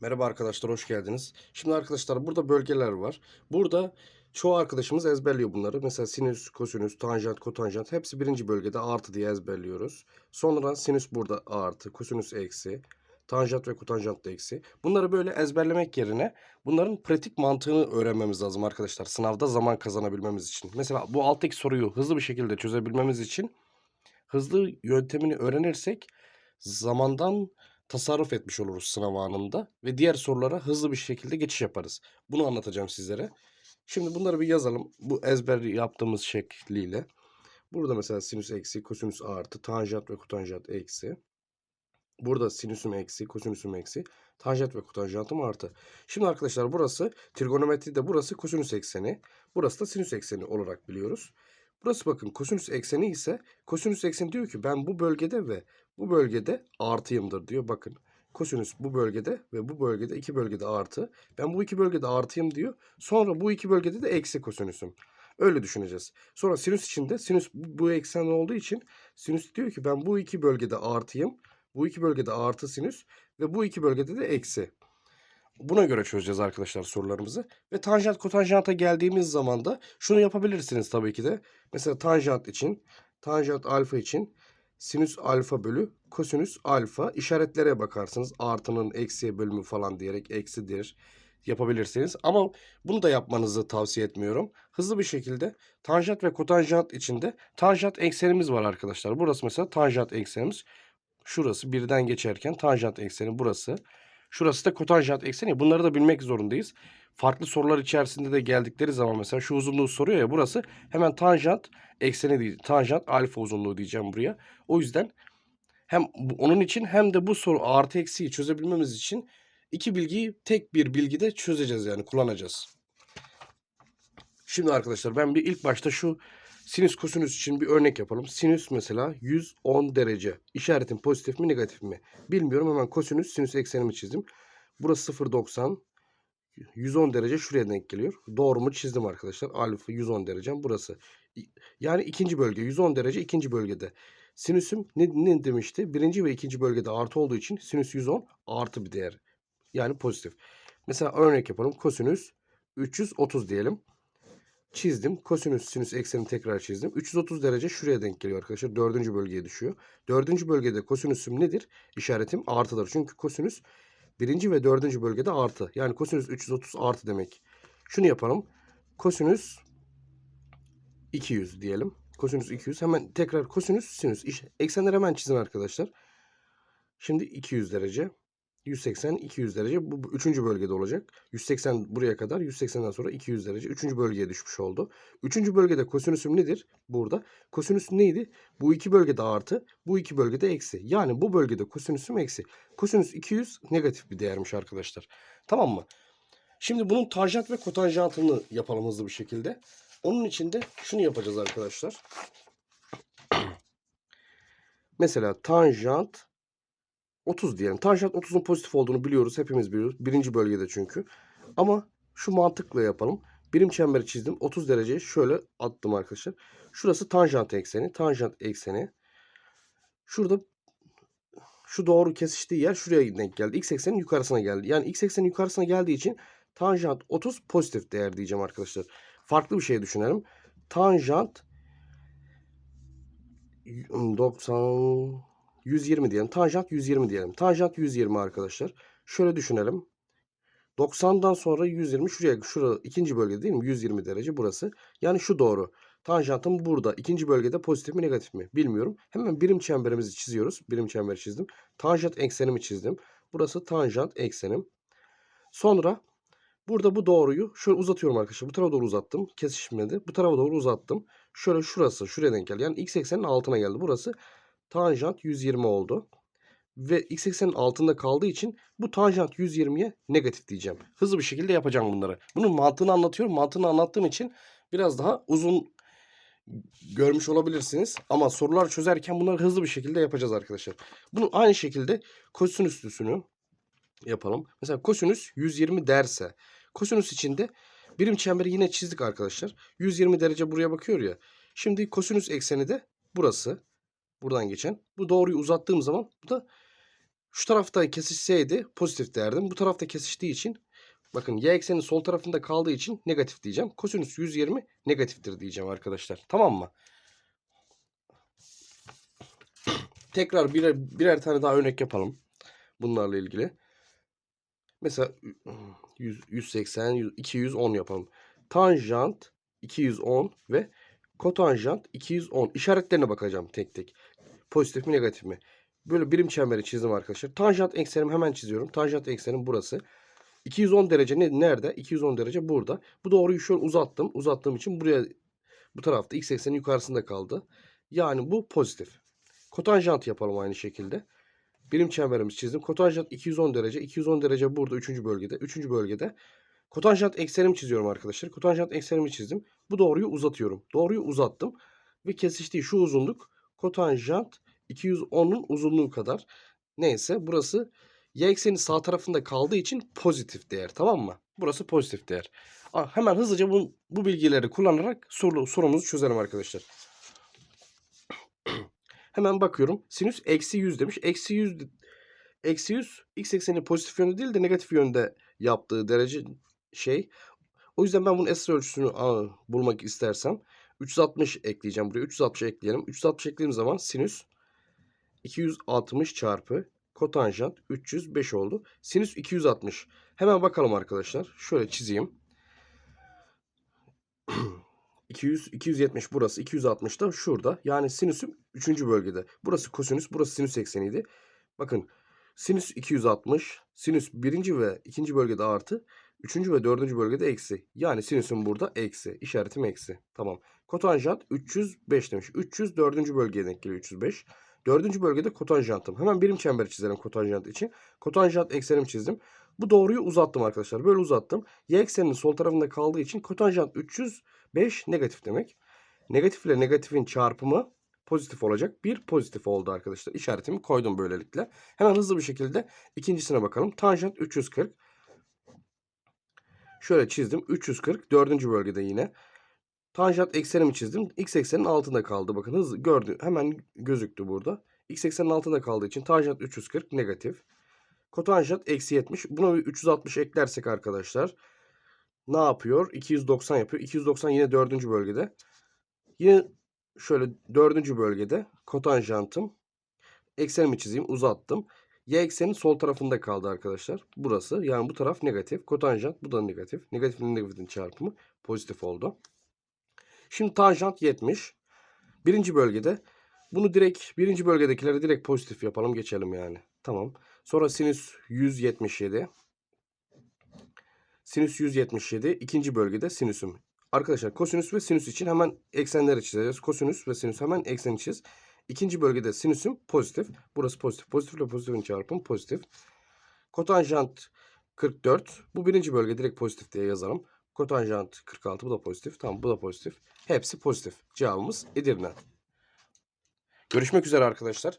Merhaba arkadaşlar, hoş geldiniz. Şimdi arkadaşlar burada bölgeler var. Burada çoğu arkadaşımız ezberliyor bunları. Mesela sinüs, kosinüs, tanjant, kotanjant hepsi birinci bölgede artı diye ezberliyoruz. Sonra sinüs burada artı, kosinüs eksi, tanjant ve kotanjant da eksi. Bunları böyle ezberlemek yerine bunların pratik mantığını öğrenmemiz lazım arkadaşlar. Sınavda zaman kazanabilmemiz için. Mesela bu alttaki soruyu hızlı bir şekilde çözebilmemiz için hızlı yöntemini öğrenirsek zamandan tasarruf etmiş oluruz sınav anında ve diğer sorulara hızlı bir şekilde geçiş yaparız. Bunu anlatacağım sizlere. Şimdi bunları bir yazalım. Bu ezber yaptığımız şekliyle. Burada mesela sinüs eksi, kosinüs artı, tanjant ve kotanjant eksi. Burada sinüsüm eksi, kosinüsüm eksi, tanjant ve kotanjantım artı. Şimdi arkadaşlar burası trigonometride burası kosinüs ekseni. Burası da sinüs ekseni olarak biliyoruz. Burası bakın kosinüs ekseni ise kosinüs ekseni diyor ki ben bu bölgede ve bu bölgede artıyımdır diyor. Bakın kosinüs bu bölgede ve bu bölgede iki bölgede artı. Ben bu iki bölgede artıyım diyor. Sonra bu iki bölgede de eksi kosinüsüm. Öyle düşüneceğiz. Sonra sinüs içinde sinüs bu, eksen olduğu için sinüs diyor ki ben bu iki bölgede artıyım. Bu iki bölgede artı sinüs ve bu iki bölgede de eksi. Buna göre çözeceğiz arkadaşlar sorularımızı. Ve tanjant kotanjanta geldiğimiz zaman da şunu yapabilirsiniz tabii ki de. Mesela tanjant için, tanjant alfa için sinüs alfa bölü kosinüs alfa işaretlere bakarsınız. Artının eksiye bölümü falan diyerek eksidir yapabilirsiniz. Ama bunu da yapmanızı tavsiye etmiyorum. Hızlı bir şekilde tanjant ve kotanjant içinde tanjant eksenimiz var arkadaşlar. Burası mesela tanjant eksenimiz. Şurası birden geçerken tanjant ekseni burası. Şurası da kotanjant ekseni. Bunları da bilmek zorundayız. Farklı sorular içerisinde de geldikleri zaman mesela şu uzunluğu soruyor ya burası hemen tanjant ekseni değil. Tanjant alfa uzunluğu diyeceğim buraya. O yüzden hem onun için hem de bu soru artı eksiyi çözebilmemiz için iki bilgiyi tek bir bilgide çözeceğiz yani kullanacağız. Şimdi arkadaşlar ben bir ilk başta şu sinüs kosinüs için bir örnek yapalım. Sinüs mesela 110 derece. İşaretim pozitif mi negatif mi? Bilmiyorum hemen kosinüs sinüs eksenimi çizdim. Burası 0.90. 110 derece şuraya denk geliyor. Doğru mu çizdim arkadaşlar. Alfa 110 derecem burası. Yani ikinci bölge 110 derece ikinci bölgede. Sinüsüm ne, ne demişti? Birinci ve ikinci bölgede artı olduğu için sinüs 110 artı bir değer. Yani pozitif. Mesela örnek yapalım. Kosinüs 330 diyelim. Çizdim. Kosinüs sinüs eksenini tekrar çizdim. 330 derece şuraya denk geliyor arkadaşlar. Dördüncü bölgeye düşüyor. Dördüncü bölgede kosinüsüm nedir? İşaretim artıdır. Çünkü kosinüs birinci ve dördüncü bölgede artı. Yani kosinüs 330 artı demek. Şunu yapalım. Kosinüs 200 diyelim. Kosinüs 200. Hemen tekrar kosinüs sinüs. İş, eksenleri hemen çizin arkadaşlar. Şimdi 200 derece. 180, 200 derece. Bu, bu üçüncü bölgede olacak. 180 buraya kadar. 180'den sonra 200 derece. Üçüncü bölgeye düşmüş oldu. Üçüncü bölgede kosinüsüm nedir? Burada. Kosinüs neydi? Bu iki bölgede artı. Bu iki bölgede eksi. Yani bu bölgede kosinüsüm eksi. Kosinüs 200 negatif bir değermiş arkadaşlar. Tamam mı? Şimdi bunun tanjant ve kotanjantını yapalım hızlı bir şekilde. Onun için de şunu yapacağız arkadaşlar. Mesela tanjant 30 diyelim. Tanjant 30'un pozitif olduğunu biliyoruz. Hepimiz biliyoruz. Birinci bölgede çünkü. Ama şu mantıkla yapalım. Birim çemberi çizdim. 30 dereceyi şöyle attım arkadaşlar. Şurası tanjant ekseni. Tanjant ekseni. Şurada şu doğru kesiştiği yer şuraya denk geldi. X eksenin yukarısına geldi. Yani x eksenin yukarısına geldiği için tanjant 30 pozitif değer diyeceğim arkadaşlar. Farklı bir şey düşünelim. Tanjant 90 120 diyelim. Tanjant 120 diyelim. Tanjant 120 arkadaşlar. Şöyle düşünelim. 90'dan sonra 120 şuraya şurada ikinci bölge değil mi? 120 derece burası. Yani şu doğru. Tanjantım burada. İkinci bölgede pozitif mi negatif mi? Bilmiyorum. Hemen birim çemberimizi çiziyoruz. Birim çemberi çizdim. Tanjant eksenimi çizdim. Burası tanjant eksenim. Sonra burada bu doğruyu şöyle uzatıyorum arkadaşlar. Bu tarafa doğru uzattım. Kesişmedi. Bu tarafa doğru uzattım. Şöyle şurası şuraya denk geldi. Yani x eksenin altına geldi. Burası tanjant 120 oldu. Ve x eksenin altında kaldığı için bu tanjant 120'ye negatif diyeceğim. Hızlı bir şekilde yapacağım bunları. Bunun mantığını anlatıyorum. Mantığını anlattığım için biraz daha uzun görmüş olabilirsiniz. Ama sorular çözerken bunları hızlı bir şekilde yapacağız arkadaşlar. Bunun aynı şekilde kosinüslüsünü yapalım. Mesela kosinüs 120 derse kosinüs içinde birim çemberi yine çizdik arkadaşlar. 120 derece buraya bakıyor ya. Şimdi kosinüs ekseni de burası. Buradan geçen. Bu doğruyu uzattığım zaman bu da Şu tarafta kesişseydi pozitif derdim. Bu tarafta kesiştiği için bakın y eksenin sol tarafında kaldığı için negatif diyeceğim. Kosinüs 120 negatiftir diyeceğim arkadaşlar. Tamam mı? Tekrar birer, birer tane daha örnek yapalım. Bunlarla ilgili. Mesela 100, 180, 100, 210 yapalım. Tanjant 210 ve kotanjant 210. İşaretlerine bakacağım tek tek. Pozitif mi negatif mi? Böyle birim çemberi çizdim arkadaşlar. Tanjant eksenimi hemen çiziyorum. Tanjant eksenim burası. 210 derece ne, nerede? 210 derece burada. Bu doğruyu şöyle uzattım. Uzattığım için buraya bu tarafta x eksenin yukarısında kaldı. Yani bu pozitif. Kotanjant yapalım aynı şekilde. Birim çemberimizi çizdim. Kotanjant 210 derece. 210 derece burada 3. bölgede. 3. bölgede. Kotanjant eksenimi çiziyorum arkadaşlar. Kotanjant eksenimi çizdim. Bu doğruyu uzatıyorum. Doğruyu uzattım. Ve kesiştiği şu uzunluk kotanjant 210'un uzunluğu kadar. Neyse burası y eksenin sağ tarafında kaldığı için pozitif değer. Tamam mı? Burası pozitif değer. Aa, hemen hızlıca bu, bu bilgileri kullanarak soru, sorumuzu çözelim arkadaşlar. Hemen bakıyorum. Sinüs eksi 100 demiş. Eksi 100 eksi 100 x ekseni pozitif yönde değil de negatif yönde yaptığı derece şey. O yüzden ben bunun S ölçüsünü aa, bulmak istersem 360 ekleyeceğim buraya. 360 ekleyelim. 360 eklediğim zaman sinüs 260 çarpı kotanjant 305 oldu. Sinüs 260. Hemen bakalım arkadaşlar. Şöyle çizeyim. 200, 270 burası. 260 da şurada. Yani sinüsüm 3. bölgede. Burası kosinüs. Burası sinüs ekseniydi. Bakın sinüs 260. Sinüs 1. ve 2. bölgede artı. 3. ve 4. bölgede eksi. Yani sinüsüm burada eksi. İşaretim eksi. Tamam. Kotanjant 305 demiş. 300 4. bölgeye denk geliyor 305. Dördüncü bölgede kotanjantım. Hemen birim çemberi çizelim kotanjant için. Kotanjant eksenimi çizdim. Bu doğruyu uzattım arkadaşlar. Böyle uzattım. Y ekseninin sol tarafında kaldığı için kotanjant 305 negatif demek. Negatif ile negatifin çarpımı pozitif olacak. Bir pozitif oldu arkadaşlar. İşaretimi koydum böylelikle. Hemen hızlı bir şekilde ikincisine bakalım. Tanjant 340. Şöyle çizdim. 340. Dördüncü bölgede yine. Tanjant eksenimi çizdim. X eksenin altında kaldı. Bakın hızlı gördü. Hemen gözüktü burada. X eksenin altında kaldığı için tanjant 340 negatif. Kotanjant eksi 70. Buna bir 360 eklersek arkadaşlar ne yapıyor? 290 yapıyor. 290 yine dördüncü bölgede. Yine şöyle dördüncü bölgede kotanjantım. Eksenimi çizeyim. Uzattım. Y eksenin sol tarafında kaldı arkadaşlar. Burası. Yani bu taraf negatif. Kotanjant bu da negatif. Negatifin negatifin çarpımı pozitif oldu. Şimdi tanjant 70. Birinci bölgede. Bunu direkt birinci bölgedekileri direkt pozitif yapalım geçelim yani. Tamam. Sonra sinüs 177. Sinüs 177. ikinci bölgede sinüsüm. Arkadaşlar kosinüs ve sinüs için hemen eksenleri çizeceğiz. Kosinüs ve sinüs hemen ekseni çiz. İkinci bölgede sinüsüm pozitif. Burası pozitif. Pozitif ile pozitifin çarpımı pozitif. Kotanjant 44. Bu birinci bölge direkt pozitif diye yazalım. Kotanjant 46 bu da pozitif. Tamam bu da pozitif. Hepsi pozitif. Cevabımız Edirne. Görüşmek üzere arkadaşlar.